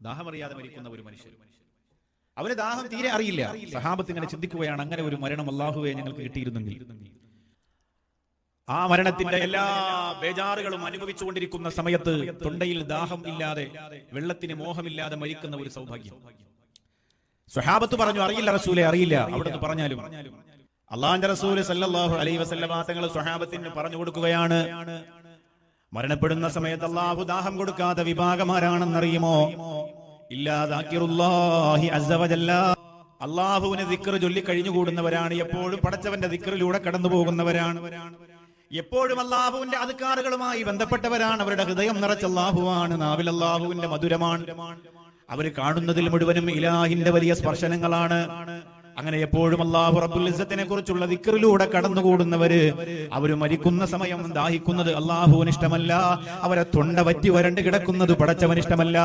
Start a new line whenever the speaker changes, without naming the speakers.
ദാഹം അറിയാതെ മരിക്കുന്ന ഒരു മനുഷ്യൻ. അവന് ദാഹം തീരെ അറിയില്ല. സഹാബത്ത് ഇങ്ങനെ ചിന്തിക്കുകയാണ് അങ്ങനെ ഒരു മരണം അള്ളാഹുവെ ഞങ്ങൾക്ക് കിട്ടിയിരുന്നെങ്കിൽ. ആ മരണത്തിന്റെ എല്ലാ ബേജാറുകളും അനുഭവിച്ചുകൊണ്ടിരിക്കുന്ന സമയത്ത് തൊണ്ടയിൽ ദാഹം ഇല്ലാതെ വെള്ളത്തിന് മോഹമില്ലാതെ മരിക്കുന്ന ഒരു സൗഭാഗ്യം. സുഹാബത്ത് പറഞ്ഞു അറിയില്ല റസൂലെ അറിയില്ല. അവിടുന്ന് പറഞ്ഞാലും. അള്ളാന്റെ റസൂൽ സല്ലാഹു അലൈ വസല്ലമ സുഹാബത്തിന് പറഞ്ഞു കൊടുക്കുകയാണ് മരണപ്പെടുന്ന സമയത്ത് അള്ളാഹു ദാഹം കൊടുക്കാത്ത വിഭാഗമാരാണെന്നറിയുമോ അള്ളാഹുവിന് ദിക്കർ ചൊല്ലി കഴിഞ്ഞുകൂടുന്നവരാണ്. എപ്പോഴും പടച്ചവന്റെ ദിക്കറിലൂടെ കടന്നു പോകുന്നവരാണ് എപ്പോഴും അള്ളാഹുവിന്റെ അധികാറുകളുമായി ബന്ധപ്പെട്ടവരാണ്. അവരുടെ ഹൃദയം നിറച്ച അള്ളാഹുവാണ്. നാവിൽ അള്ളാഹുവിന്റെ മധുരമാണ്. അവർ കാണുന്നതിൽ മുഴുവനും ഇലാഹിന്റെ വലിയ സ്പർശനങ്ങളാണ്. അങ്ങനെ എപ്പോഴും അള്ളാഹു റബുലിസത്തിനെ കുറിച്ചുള്ള ദിക്കറിലൂടെ കടന്നുകൂടുന്നവര് അവർ മരിക്കുന്ന സമയം ദാഹിക്കുന്നത് അള്ളാഹുവിന് ഇഷ്ടമല്ല അവരെ തൊണ്ട വറ്റി വരണ്ട് കിടക്കുന്നത് പടച്ചവൻ ഇഷ്ടമല്ല